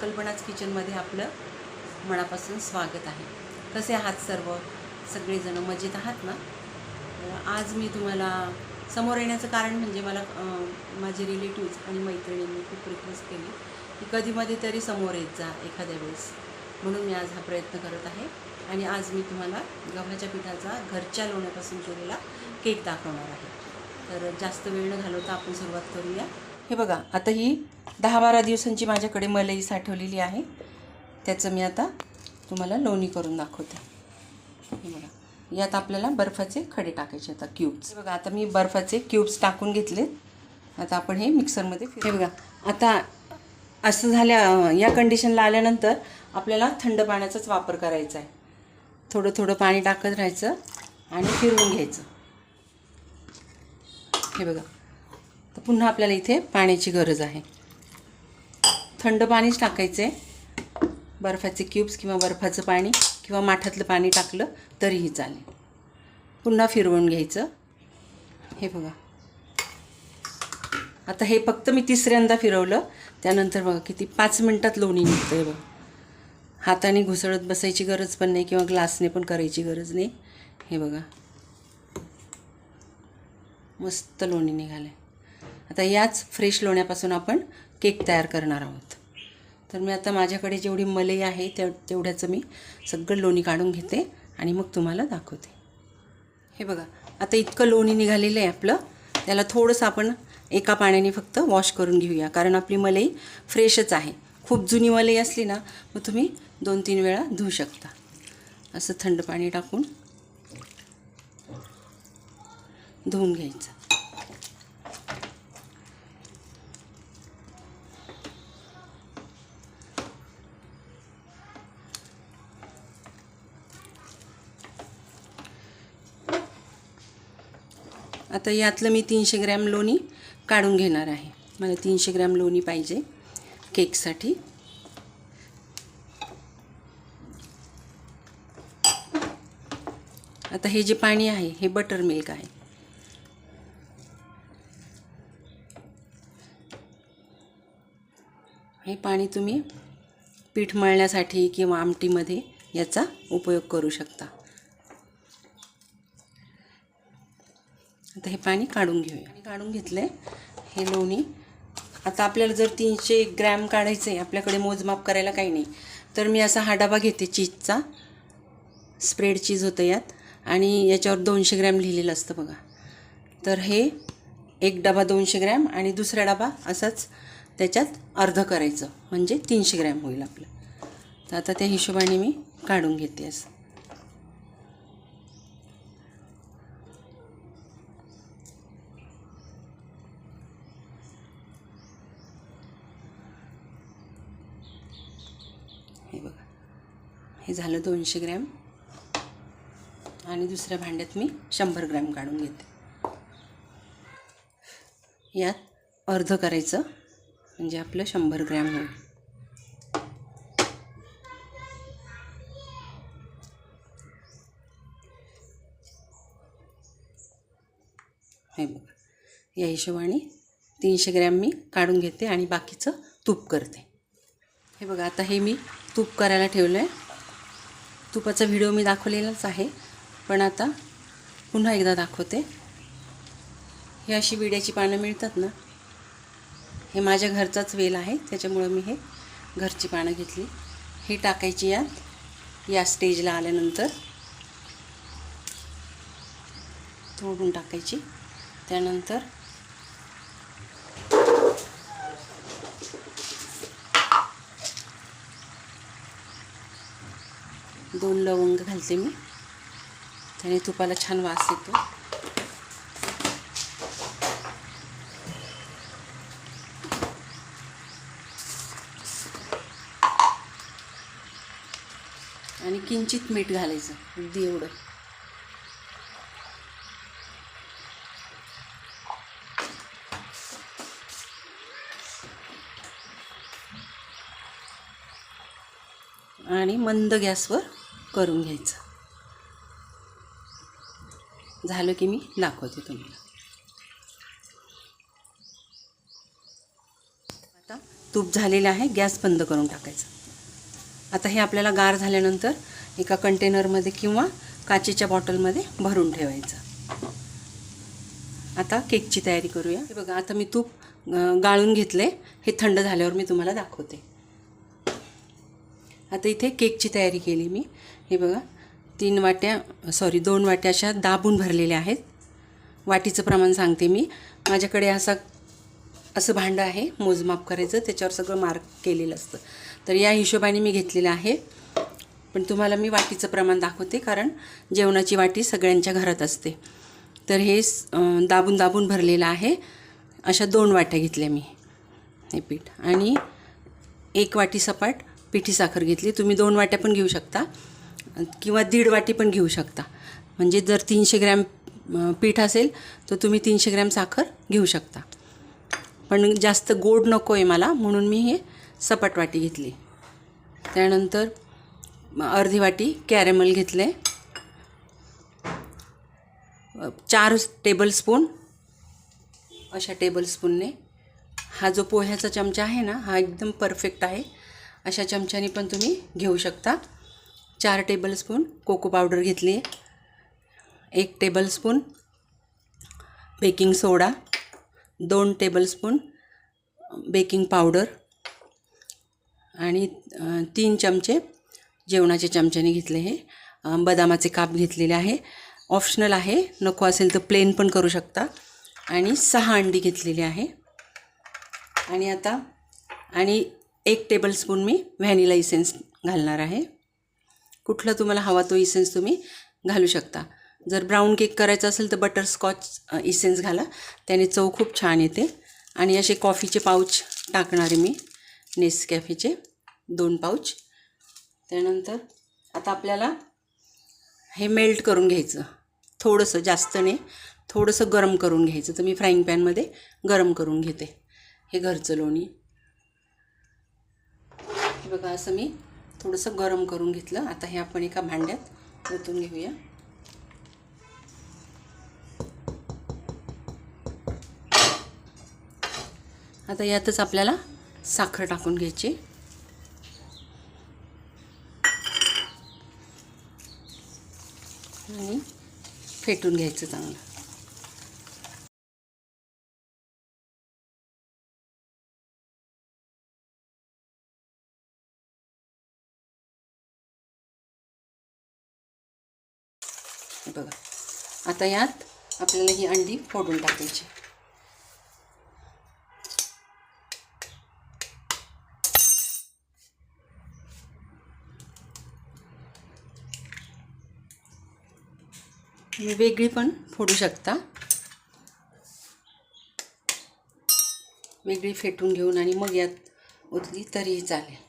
कल्पनाच किचनमध्ये आपलं मनापासून स्वागत आहे. कसे आहात सर्व? सगळेजणं मजेत आहात ना? आज मी तुम्हाला समोर येण्याचं कारण म्हणजे मला माझे रिलेटिव्ज आणि मैत्रिणींनी खूप रिक्वेस्ट केली की कधीमध्ये तरी समोर येत जा एखाद्या वेळेस. म्हणून मी आज हा प्रयत्न करत आहे आणि आज मी तुम्हाला गव्हाच्या पिठाचा घरच्या लोण्यापासून केलेला केक दाखवणार आहे. तर जास्त वेळ न घालवता आपण सुरुवात करूया. हे बघा आता ही दहा बारा दिवसांची माझ्याकडे मलई साठवलेली आहे. त्याचं मी आता तुम्हाला लोणी करून दाखवते. हे बघा यात आपल्याला बर्फाचे खडे टाकायचे आता क्यूब्स. बघा आता मी बर्फाचे क्यूब्स टाकून घेतलेत. आता आपण हे मिक्सरमध्ये हे बघा आता असं झाल्या या कंडिशनला आल्यानंतर आपल्याला थंड पाण्याचाच वापर करायचा आहे. थोडं थोडं पाणी टाकत राहायचं आणि फिरवून घ्यायचं. हे बघा तर पुन्हा आपल्याला इथे पाण्याची गरज आहे. थंड पाणीच टाकायचं. आहे बर्फाचे क्यूब्स किंवा बर्फाचं पाणी किंवा माठातलं पाणी टाकलं तरीही चालेल. पुन्हा फिरवून घ्यायचं. हे बघा. आता हे फक्त मी तिसऱ्यांदा फिरवलं. त्यानंतर बघा किती पाच मिनटात लोणी निघतं आहे बघा. हाताने घुसळत बसायची गरज पण नाही किंवा ग्लासने पण करायची गरज नाही. हे बघा. मस्त लोणी निघालं आहे आता याच फ्रेश लोण्यापासून आपण केक तयार करणार आहोत. तर मी आता माझ्याकडे जेवढी मलई आहे तेव तेवढ्याचं मी सगळं लोणी काढून घेते आणि मग तुम्हाला दाखवते. हे बघा आता इतकं लोणी निघालेलं आहे आपलं त्याला थोडंसं आपण एका पाण्याने फक्त वॉश करून घेऊया कारण आपली मलई फ्रेशच आहे. खूप जुनी मलई असली ना मग तुम्ही दोन तीन वेळा धुवू शकता. असं थंड पाणी टाकून धुवून घ्यायचं. आता यातलं मी तीनशे ग्रॅम लोणी काढून घेणार आहे. मला तीनशे ग्रॅम लोणी पाहिजे केकसाठी. आता हे जे पाणी आहे हे बटर मिल्क आहे. हे पाणी तुम्ही पीठ मळण्यासाठी किंवा आमटीमध्ये याचा उपयोग करू शकता. आता हे पाणी काढून घेऊया. आणि काढून घेतलं हे लोणी. आता आपल्याला जर तीनशे ग्रॅम काढायचं आहे आपल्याकडे मोजमाप करायला काही नाही. तर मी असा हा डबा घेते चीजचा. स्प्रेड चीज होतं यात. आणि याच्यावर दोनशे ग्रॅम लिहिलेलं असतं बघा. तर हे एक डबा दोनशे ग्रॅम आणि दुसरा डबा असाच त्याच्यात अर्ध करायचं. म्हणजे तीनशे ग्रॅम होईल आपलं. तर आता त्या हिशोबाने मी काढून घेते असं. हे झालं दोनशे ग्रॅम. आणि दुसऱ्या भांड्यात मी शंभर ग्रॅम काढून घेते. यात अर्ध करायचं म्हणजे आपलं शंभर ग्रॅम होईल. हे बघा. या हिशोबाने तीनशे ग्रॅम मी काढून घेते आणि बाकीचं तूप करते. हे बघा आता हे मी तूप करायला ठेवलं आहे तुपाचा व्हिडिओ मी दाखवलेलाच आहे. पण आता पुन्हा एकदा दाखवते. ही अशी विड्याची पानं मिळतात ना? हे माझ्या घरचाच वेल आहे. त्याच्यामुळं मी हे घरची पानं घेतली. ही टाकायची यात. या स्टेजला आल्यानंतर तोडून टाकायची. त्यानंतर दोन लवंग घालते मी. त्याने तुपाला छान वास येतो. आणि किंचित मीठ घालायचं अगदी एवढं. आणि मंद गॅसवर करून घ्यायचं. झालं की मी दाखवते तुम्हाला. आता तूप झालेलं आहे गॅस बंद करून टाकायचा. आता हे आपल्याला गार झाल्यानंतर एका कंटेनरमध्ये किंवा काचेच्या बॉटलमध्ये भरून ठेवायचं. आता केकची तयारी करूया. हे बघा आता मी तूप गाळून घेतले हे थंड झाल्यावर मी तुम्हाला दाखवते. आता इथे केकची तयारी केली मी. हे बघा तीन वाट्या सॉरी दोन वाट्या अशा दाबून भरलेल्या आहेत. वाटीचं प्रमाण सांगते मी. माझ्याकडे असा असं भांडं आहे मोजमाप करायचं त्याच्यावर सगळं मार्क केलेलं असतं. तर या हिशोबाने मी घेतलेलं आहे. पण तुम्हाला मी वाटीचं प्रमाण दाखवते कारण जेवणाची वाटी सगळ्यांच्या घरात असते. तर हे दाबून दाबून भरलेलं आहे. अशा दोन वाट्या घेतल्या मी हे पीठ. आणि एक वाटी सपाट पिठी साखर घेतली तुम्ही दोन वाट्या पण घेऊ शकता. किंवा दीड वाटी पण घेऊ शकता. म्हणजे जर तीनशे ग्रॅम पीठ असेल तर तुम्ही तीनशे ग्रॅम साखर घेऊ शकता. पण जास्त गोड नको आहे मला म्हणून मी हे सपाट वाटी घेतली. त्यानंतर अर्धी वाटी कॅरेमल घेतले. चार टेबलस्पून अशा टेबलस्पूनने हा जो पोह्याचा चमचा आहे ना हा एकदम परफेक्ट आहे. अशा चमच्याने पण तुम्ही घेऊ शकता. चार टेबलस्पून कोको पावडर घेतली आहे. एक टेबलस्पून बेकिंग सोडा दोन टेबलस्पून बेकिंग पावडर आणि तीन चमचे जेवणाच्या चमच्याने घेतले हे. बदामाचे काप घेतलेले आहे. ऑप्शनल आहे. नको असेल तर प्लेन पण करू शकता. आणि सहा अंडी घेतलेली आहे. आणि आता आणि एक टेबलस्पून मी व्हॅनिला इसेन्स घालणार आहे. कुठला तुम्हाला हवा तो इसेन्स तुम्ही घालू शकता. जर ब्राऊन केक करायचा असेल तर बटरस्कॉच इसेन्स घाला. त्याने चव खूप छान येते. आणि असे कॉफीचे पाऊच टाकणारे मी. नेसकॅफेचे दोन पाऊच त्यानंतर आता आपल्याला हे मेल्ट करून घ्यायचं. थोडंसं जास्त नाही. थोडंसं गरम करून घ्यायचं. तर मी फ्राईंग पॅनमध्ये गरम करून घेते. हे घरचं लोणी. हे बघा असं मी थोडंसं गरम करून घेतलं. आता हे आपण एका भांड्यात ओतून घेऊया. आता यातच आपल्याला साखर टाकून घ्यायची. आणि फेटून घ्यायचं चांगलं. बघा. आता यात आपल्याला ही अंडी फोडून टाकायची. तुम्ही वेगळी पण फोडू शकता. वेगळी फेटून घेऊन आणि मग यात ओतली तरीही चालेल.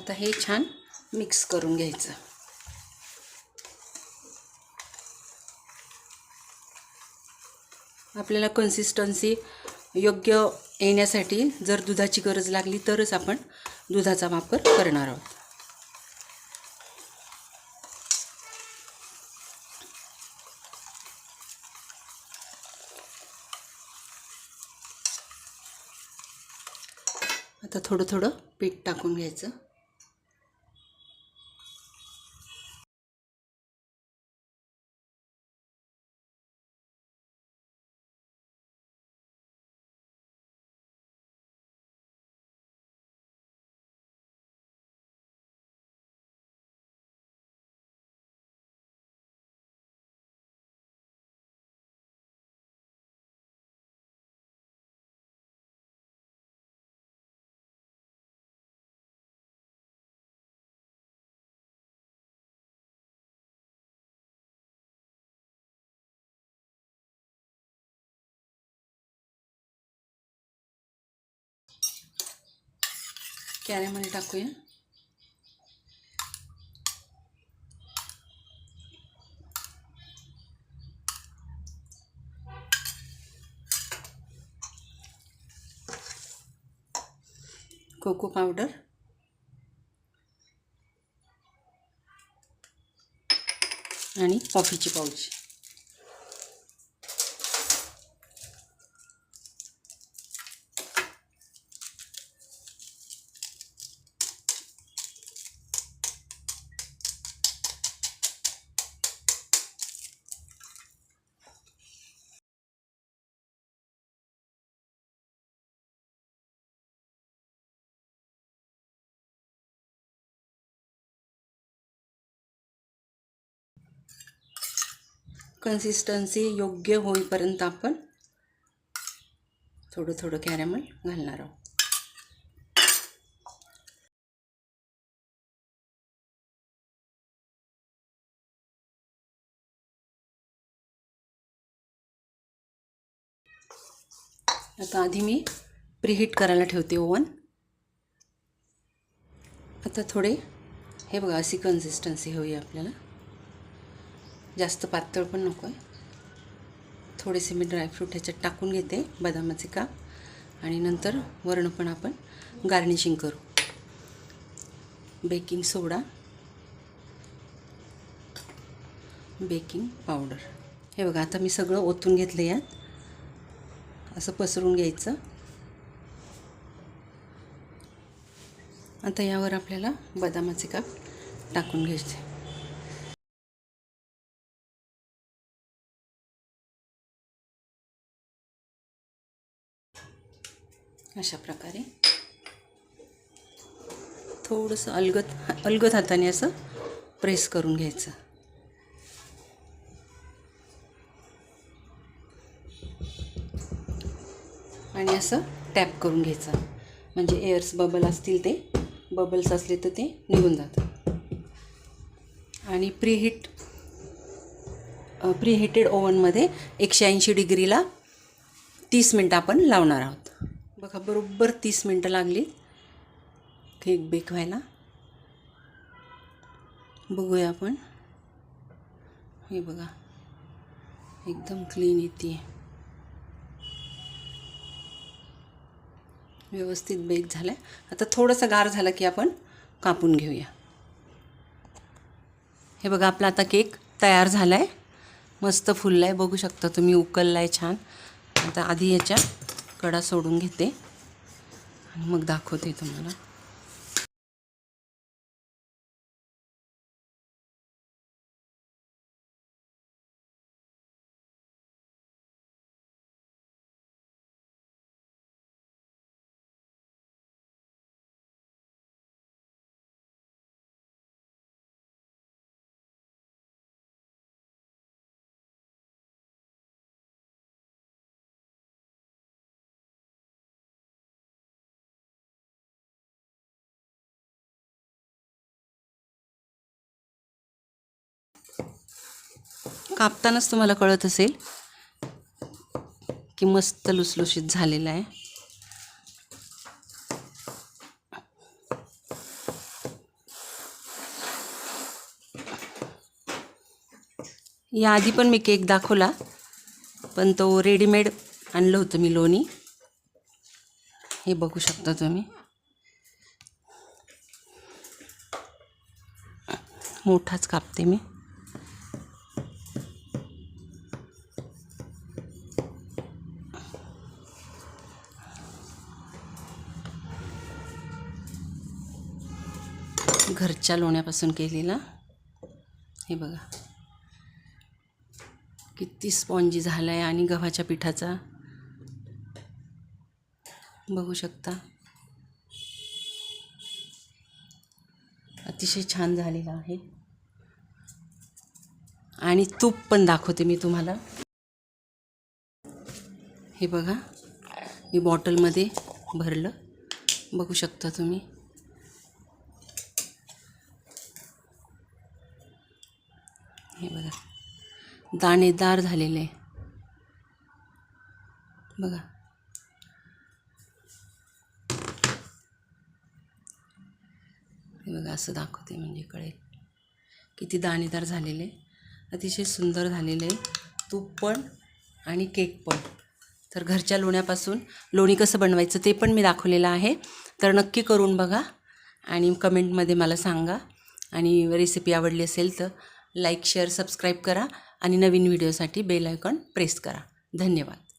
आता हे छान मिक्स करून घ्यायचं. आपल्याला कन्सिस्टन्सी योग्य येण्यासाठी जर दुधाची गरज लागली तरच आपण दुधाचा वापर करणार आहोत. आता थोडं थोडं पीठ टाकून घ्यायचं. कॅरेमल टाकूया. Cocoa powder. आणि कॉफीची पाऊच कन्सिस्टन्सी योग्य होईपर्यंत आपण थोडं थोडं कॅरेमल घालणार आहोत. आता आधी मी प्रीहीट करायला ठेवते ओवन आता थोडे हे बघा अशी कन्सिस्टन्सी हवी आहे आपल्याला. जास्त पातळ पण नको आहे. थोडेसे मी ड्रायफ्रूट ह्याच्यात टाकून घेते बदामाचे काप. आणि नंतर वरण पण आपण गार्निशिंग करू. बेकिंग सोडा बेकिंग पावडर हे बघा आता मी सगळं ओतून घेतलं यात. असं पसरून घ्यायचं. आता यावर आपल्याला बदामाचे काप टाकून घ्यायचे. अशा प्रकारे थोडंसं अलगत अलगत हाताने असं प्रेस करून घ्यायचं. आणि असं टॅप करून घ्यायचं. म्हणजे एअर्स बबल असतील ते बबल्स असले तर ते निघून जातात. आणि प्रीहीट प्रीहिटेड ओव्हनमध्ये एकशे ऐंशी डिग्रीला तीस मिनटं आपण लावणार आहोत. बघा बरोबर तीस मिनटं लागली. केक बेक व्हायला. बघूया आपण. हे बघा एकदम क्लीन येते व्यवस्थित बेक झालं आता थोडंसं गार झालं की आपण कापून घेऊया. हे बघा आपला आता केक तयार झाला आहे मस्त फुलला आहे बघू शकता तुम्ही उकलला आहे छान. आता आधी याच्या कडा सोडून घेते. आणि मग दाखवते तुम्हाला. कापतानाच तुम्हाला कळत असेल की मस्त लुसलुशीत झालेला आहे. याआधी पण मी केक दाखवला पण तो रेडीमेड आणलं होतं मी लोणी. हे बघू शकता तुम्ही. मोठाच कापते मी. कच्च्या लोण्यापासून केलेला. हे बघा. किती स्पॉन्जी झाला आहे आणि गव्हाच्या पिठाचा. बघू शकता. अतिशय छान झालेला आहे. आणि तूप पण दाखवते मी तुम्हाला. हे बघा. मी बॉटलमध्ये भरलं. बघू शकता तुम्ही हे बघा दाणेदार झालेले. बघा. बघा असं दाखवते म्हणजे कळेल. किती दाणेदार झालेले. अतिशय सुंदर झालेले. तूप पण आणि केक पण. तर घरच्या लोण्यापासून लोणी कसं बनवायचं ते पण मी दाखवलेलं आहे. तर नक्की करून बघा आणि कमेंटमध्ये मला सांगा. आणि रेसिपी आवडली असेल तर लाईक शेअर सबस्क्राईब करा. आणि नवीन व्हिडिओसाठी बेल आयकॉन प्रेस करा. धन्यवाद.